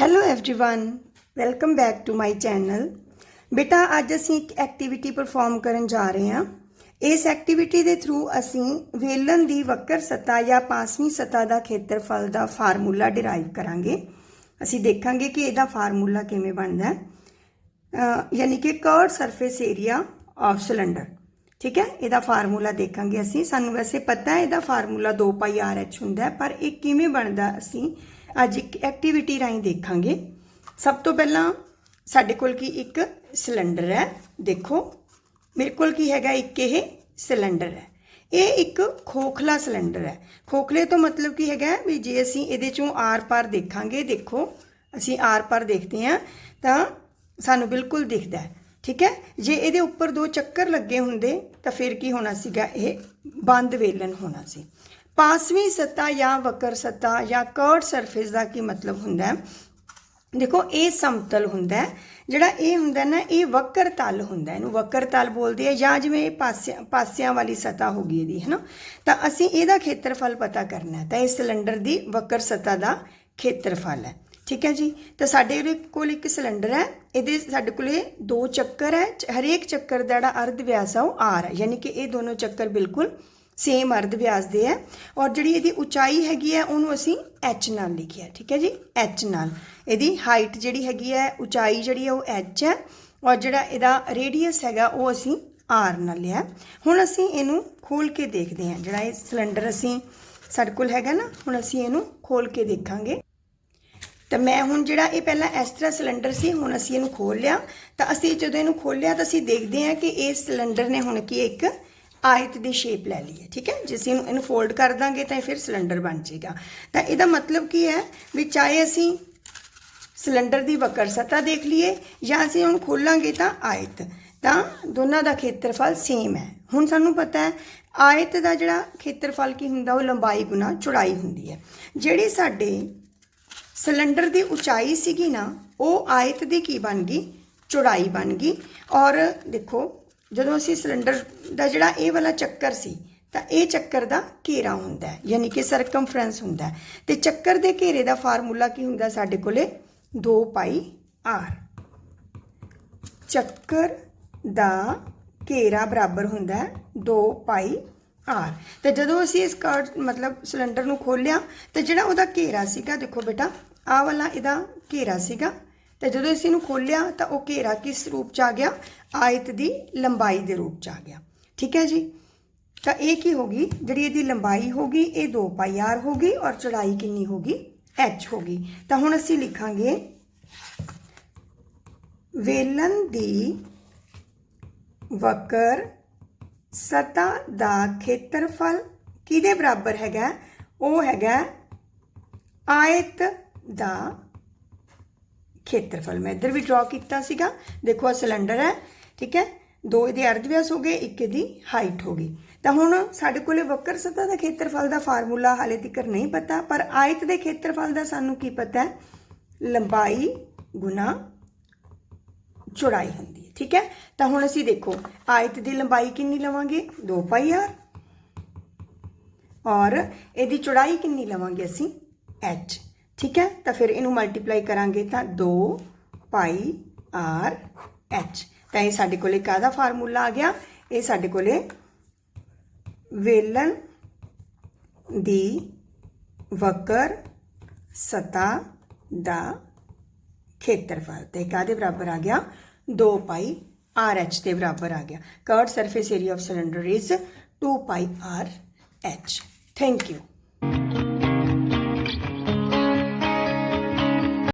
hello everyone welcome back to my channel ਬੇਟਾ ਅੱਜ ਅਸੀਂ ਇੱਕ ਐਕਟੀਵਿਟੀ ਪਰਫਾਰਮ ਕਰਨ ਜਾ ਰਹੇ ਹਾਂ ਇਸ ਐਕਟੀਵਿਟੀ ਦੇ ਥਰੂ ਅਸੀਂ ਵੇਲਨ ਦੀ ਵਕਰ ਸਤਾ ਜਾਂ ਪਾਂਚਵੀਂ ਸਤਾ ਦਾ ਖੇਤਰਫਲ ਦਾ ਫਾਰਮੂਲਾ ਡਿਰਾਈਵ ਕਰਾਂਗੇ ਅਸੀਂ ਦੇਖਾਂਗੇ ਕਿ ਇਹਦਾ ਫਾਰਮੂਲਾ ਕਿਵੇਂ ਬਣਦਾ ਹੈ ਅਹ ਯਾਨੀ ਕਿ curved surface area of cylinder ਠੀਕ ਹੈ? ਇਹਦਾ ਫਾਰਮੂਲਾ ਦੇਖਾਂਗੇ ਅਸੀਂ। ਸਾਨੂੰ ਵੈਸੇ ਪਤਾ ਹੈ ਇਹਦਾ ਫਾਰਮੂਲਾ 2 ਪਾਈ ਆਰ ਐਚ ਹੁੰਦਾ ਹੈ, ਪਰ ਇਹ ਕਿਵੇਂ ਬਣਦਾ ਅਸੀਂ ਅੱਜ ਇੱਕ ਐਕਟੀਵਿਟੀ ਰਾਹੀਂ ਦੇਖਾਂਗੇ। ਸਭ ਤੋਂ ਪਹਿਲਾਂ ਸਾਡੇ ਕੋਲ ਕੀ ਇੱਕ ਸਿਲੰਡਰ ਹੈ ਦੇਖੋ। ਮੇਰੇ ਕੋਲ ਕੀ ਹੈਗਾ? ਇੱਕ ਇਹ ਸਿਲੰਡਰ ਹੈ। ਇਹ ਇੱਕ ਖੋਖਲਾ ਸਿਲੰਡਰ ਹੈ। ਖੋਖਲੇ ਤੋਂ ਮਤਲਬ ਕੀ ਹੈਗਾ ਵੀ ਜੇ ਅਸੀਂ ਇਹਦੇ ਚੋਂ ਆਰ-ਪਾਰ ਦੇਖਾਂਗੇ ਦੇਖੋ ਅਸੀਂ ਆਰ-ਪਾਰ ਦੇਖਦੇ ਹਾਂ ਤਾਂ ਸਾਨੂੰ ਬਿਲਕੁਲ ਦਿਖਦਾ ਹੈ। ਠੀਕ ਹੈ? ਜੇ ਇਹਦੇ ਉੱਪਰ ਦੋ ਚੱਕਰ ਲੱਗੇ ਹੁੰਦੇ, ਤਾਂ ਫਿਰ ਕੀ ਹੋਣਾ ਸੀਗਾ? ਇਹ ਬੰਦ ਵੇਲਨ ਹੋਣਾ ਸੀ। ਪਾਸਵੀਂ ਸਤਾ ਜਾਂ ਵਕਰ ਸਤਾ ਜਾਂ ਕਰਵਡ ਸਰਫੇਸ ਦਾ ਕੀ ਮਤਲਬ ਹੁੰਦਾ ਹੈ? ਦੇਖੋ, ਇਹ ਸਮਤਲ ਹੁੰਦਾ ਹੈ। ਜਿਹੜਾ ਇਹ ਹੁੰਦਾ ਨਾ, ਇਹ ਵਕਰ ਤਲ ਹੁੰਦਾ ਇਹਨੂੰ ਵਕਰ ਤਲ ਬੋਲਦੇ ਆ ਜਾਂ ਜਿਵੇਂ ਇਹ ਪਾਸਿਆਂ ਪਾਸਿਆਂ ਵਾਲੀ ਸਤਾ ਹੋ ਗਈ ਇਹਦੀ ਹੈਨਾ ਤਾਂ ਅਸੀਂ ਇਹਦਾ ਖੇਤਰਫਲ ਪਤਾ ਕਰਨਾ ਹੈ। ਤਾਂ ਇਹ ਸਿਲੰਡਰ ਦੀ ਵਕਰ ਸਤਾ ਦਾ ਖੇਤਰਫਲ ਹੈ। ਠੀਕ ਹੈ ਜੀ? ਤਾਂ ਸਾਡੇ ਕੋਲ ਇੱਕ ਸਿਲੰਡਰ ਹੈ। ਇਹਦੇ ਸਾਡੇ ਕੋਲੇ ਦੋ ਚੱਕਰ ਹੈ। ਹਰੇਕ ਚੱਕਰ ਦਾ ਜਿਹੜਾ ਅਰਧ ਵਿਆਸ ਆ, ਉਹ ਆਰ ਹੈ। ਯਾਨੀ ਕਿ ਇਹ ਦੋਨੋਂ ਚੱਕਰ ਬਿਲਕੁਲ ਸੇਮ ਅਰਧ ਵਿਆਸ ਦੇ ਹੈ। ਔਰ ਜਿਹੜੀ ਇਹਦੀ ਉਚਾਈ ਹੈਗੀ ਹੈ, ਉਹਨੂੰ ਅਸੀਂ h ਨਾਲ ਲਿਖਿਆ ਠੀਕ ਹੈ ਜੀ? H ਨਾਲ। ਇਹਦੀ ਹਾਈਟ ਜਿਹੜੀ ਹੈਗੀ ਹੈ, ਉਚਾਈ ਜਿਹੜੀ ਹੈ, ਉਹ h ਹੈ। ਔਰ ਜਿਹੜਾ ਇਹਦਾ ਰੇਡੀਅਸ ਹੈਗਾ, ਉਹ ਅਸੀਂ r ਨਾਲ ਲਿਆ ਹੁਣ ਅਸੀਂ ਇਹਨੂੰ ਖੋਲ ਕੇ ਦੇਖਦੇ ਹਾਂ। ਜਿਹੜਾ ਇਹ ਸਿਲੰਡਰ ਅਸੀਂ ਸਾਡੇ ਕੋਲ ਹੈਗਾ ਨਾ, ਹੁਣ ਅਸੀਂ ਇਹਨੂੰ ਖੋਲ ਕੇ ਦੇਖਾਂਗੇ। ਤਾਂ ਮੈਂ ਹੁਣ ਜਿਹੜਾ ਇਹ ਪਹਿਲਾਂ ਇਸ ਤਰ੍ਹਾਂ ਸਿਲੰਡਰ ਸੀ, ਹੁਣ ਅਸੀਂ ਇਹਨੂੰ ਖੋਲ ਲਿਆ। ਤਾਂ ਅਸੀਂ ਜਦੋਂ ਇਹਨੂੰ ਖੋਲਿਆ ਤਾਂ ਅਸੀਂ ਦੇਖਦੇ ਹਾਂ ਕਿ ਇਹ ਸਿਲੰਡਰ ਨੇ ਹੁਣ ਕੀ ਇੱਕ ਆਇਤ ਦੀ ਸ਼ੇਪ ਲੈ ਲਈ ਹੈ, ਠੀਕ ਹੈ? ਜੇ ਅਸੀਂ ਇਹਨੂੰ ਇਹਨੂੰ ਫੋਲਡ ਕਰ ਦਾਂਗੇ ਤਾਂ ਇਹ ਫਿਰ ਸਿਲੰਡਰ ਬਣ ਜਾਏਗਾ। ਤਾਂ ਇਹਦਾ ਮਤਲਬ ਕੀ ਹੈ ਵੀ ਚਾਹੇ ਅਸੀਂ ਸਿਲੰਡਰ ਦੀ ਵਕਰ ਸਤਾ ਦੇਖ ਲਈਏ ਜਾਂ ਅਸੀਂ ਹੁਣ ਖੋਲਾਂਗੇ ਤਾਂ ਆਇਤ। ਤਾਂ ਦੋਨਾਂ ਦਾ ਖੇਤਰਫਲ ਸੇਮ ਹੈ। ਹੁਣ ਸਾਨੂੰ ਪਤਾ ਹੈ, ਆਇਤ ਦਾ ਜਿਹੜਾ ਖੇਤਰਫਲ ਕੀ ਹੁੰਦਾ, ਉਹ ਲੰਬਾਈ ਗੁਣਾ ਚੌੜਾਈ ਹੁੰਦੀ ਹੈ। ਜਿਹੜੇ ਸਾਡੇ ਸਿਲੰਡਰ ਦੀ ਉਚਾਈ ਸੀਗੀ ਨਾ, ਉਹ ਆਇਤ ਦੀ ਕੀ ਬਣ ਗਈ? ਚੌੜਾਈ ਬਣ ਗਈ। ਔਰ ਦੇਖੋ, ਜਦੋਂ ਅਸੀਂ ਸਿਲੰਡਰ ਦਾ ਜਿਹੜਾ ਇਹ ਵਾਲਾ ਚੱਕਰ ਸੀ, ਤਾਂ ਇਹ ਚੱਕਰ ਦਾ ਘੇਰਾ ਹੁੰਦਾ ਹੈ, ਯਾਨੀ ਕਿ ਸਰਕਮਫਰੈਂਸ ਹੁੰਦਾ ਹੈ। ਤੇ ਚੱਕਰ ਦੇ ਘੇਰੇ ਦਾ ਫਾਰਮੂਲਾ ਕੀ ਹੁੰਦਾ ਸਾਡੇ ਕੋਲੇ? 2 ਪਾਈ ਆਰ। ਚੱਕਰ ਦਾ ਘੇਰਾ ਬਰਾਬਰ ਹੁੰਦਾ ਹੈ 2 ਪਾਈ ਆਰ ਤੇ ਜਦੋਂ ਅਸੀਂ ਇਸ ਕਾਰਡ ਮਤਲਬ ਸਿਲੰਡਰ ਨੂੰ ਖੋਲਿਆ ਤੇ ਜਿਹੜਾ ਉਹਦਾ ਘੇਰਾ ਸੀਗਾ, ਦੇਖੋ ਬੇਟਾ, ਆਹ ਵਾਲਾ ਇਹਦਾ ਘੇਰਾ ਸੀਗਾ, ਤੇ ਜਦੋਂ ਅਸੀਂ ਇਹਨੂੰ ਖੋਲਿਆ ਤਾਂ ਉਹ ਘੇਰਾ ਕਿਸ ਰੂਪ ਚ ਆ ਗਿਆ? ਆਇਤ ਦੀ ਲੰਬਾਈ ਦੇ ਰੂਪ ਚ ਆ ਗਿਆ। ਠੀਕ ਹੈ ਜੀ? ਤਾਂ ਇਹ ਕੀ ਹੋਗੀ ਜਿਹੜੀ ਇਹਦੀ ਲੰਬਾਈ ਹੋਗੀ ਇਹ 2 ਪਾਈ ਆਰ ਹੋਗੀ ਔਰ ਚੌੜਾਈ ਕਿੰਨੀ ਹੋਗੀ h ਹੋਗੀ ਤਾਂ ਹੁਣ ਅਸੀਂ ਲਿਖਾਂਗੇ, ਵੇਲਨ ਦੀ ਵਕਰ ਸਤਾ ਦਾ ਖੇਤਰਫਲ ਕਿਹਦੇ ਬਰਾਬਰ ਹੈਗਾ? ਉਹ ਹੈਗਾ ਆਇਤ ਦਾ ਖੇਤਰਫਲ। ਮੈਂ ਇੱਧਰ ਵੀ ਡਰਾ ਕੀਤਾ ਸੀਗਾ। ਦੇਖੋ ਆ ਸਿਲੰਡਰ ਹੈ, ਠੀਕ ਹੈ? ਦੋ ਇਹਦੇ ਅਰਧ ਵਿਆਸ ਹੋ ਗਏ, ਇੱਕ ਇਹਦੀ ਹਾਈਟ ਹੋ ਗਈ। ਤਾਂ ਹੁਣ ਸਾਡੇ ਕੋਲੇ ਵਕਰ ਸਤਾ ਦਾ ਖੇਤਰਫਲ ਦਾ ਫਾਰਮੂਲਾ ਹਾਲੇ ਤੱਕ ਨਹੀਂ ਪਤਾ, ਪਰ ਆਇਤ ਦੇ ਖੇਤਰਫਲ ਦਾ ਸਾਨੂੰ ਕੀ ਪਤਾ ਹੈ? ਲੰਬਾਈ ਗੁਣਾ ਚੌੜਾਈ ਹੁੰਦੀ ਹੈ। ਠੀਕ ਹੈ? ਤਾਂ ਹੁਣ ਅਸੀਂ ਦੇਖੋ, ਆਇਤ ਦੀ ਲੰਬਾਈ ਕਿੰਨੀ ਲਵਾਂਗੇ? 2 ਪਾਈ ਆਰ। ਔਰ ਇਹਦੀ ਚੌੜਾਈ ਕਿੰਨੀ ਲਵਾਂਗੇ ਅਸੀਂ? H ਠੀਕ ਹੈ? ਤਾਂ ਫਿਰ ਇਹਨੂੰ ਮਲਟੀਪਲਾਈ ਕਰਾਂਗੇ ਤਾਂ 2 ਪਾਈ ਆਰ h ਤਾਂ ਇਹ ਸਾਡੇ ਕੋਲੇ ਕਾਹਦਾ ਫਾਰਮੂਲਾ ਆ ਗਿਆ? ਇਹ ਸਾਡੇ ਕੋਲੇ ਵੇਲਨ ਦੀ ਵਕਰ ਸਤਾ ਦਾ ਖੇਤਰਫਲ। ਤੇ ਕਾਦੇ ਬਰਾਬਰ ਆ ਗਿਆ? 2 ਪਾਈ ਆਰ ਐਚ ਦੇ ਬਰਾਬਰ ਆ ਗਿਆ। Curved surface area of cylinder is 2 pi R H thank you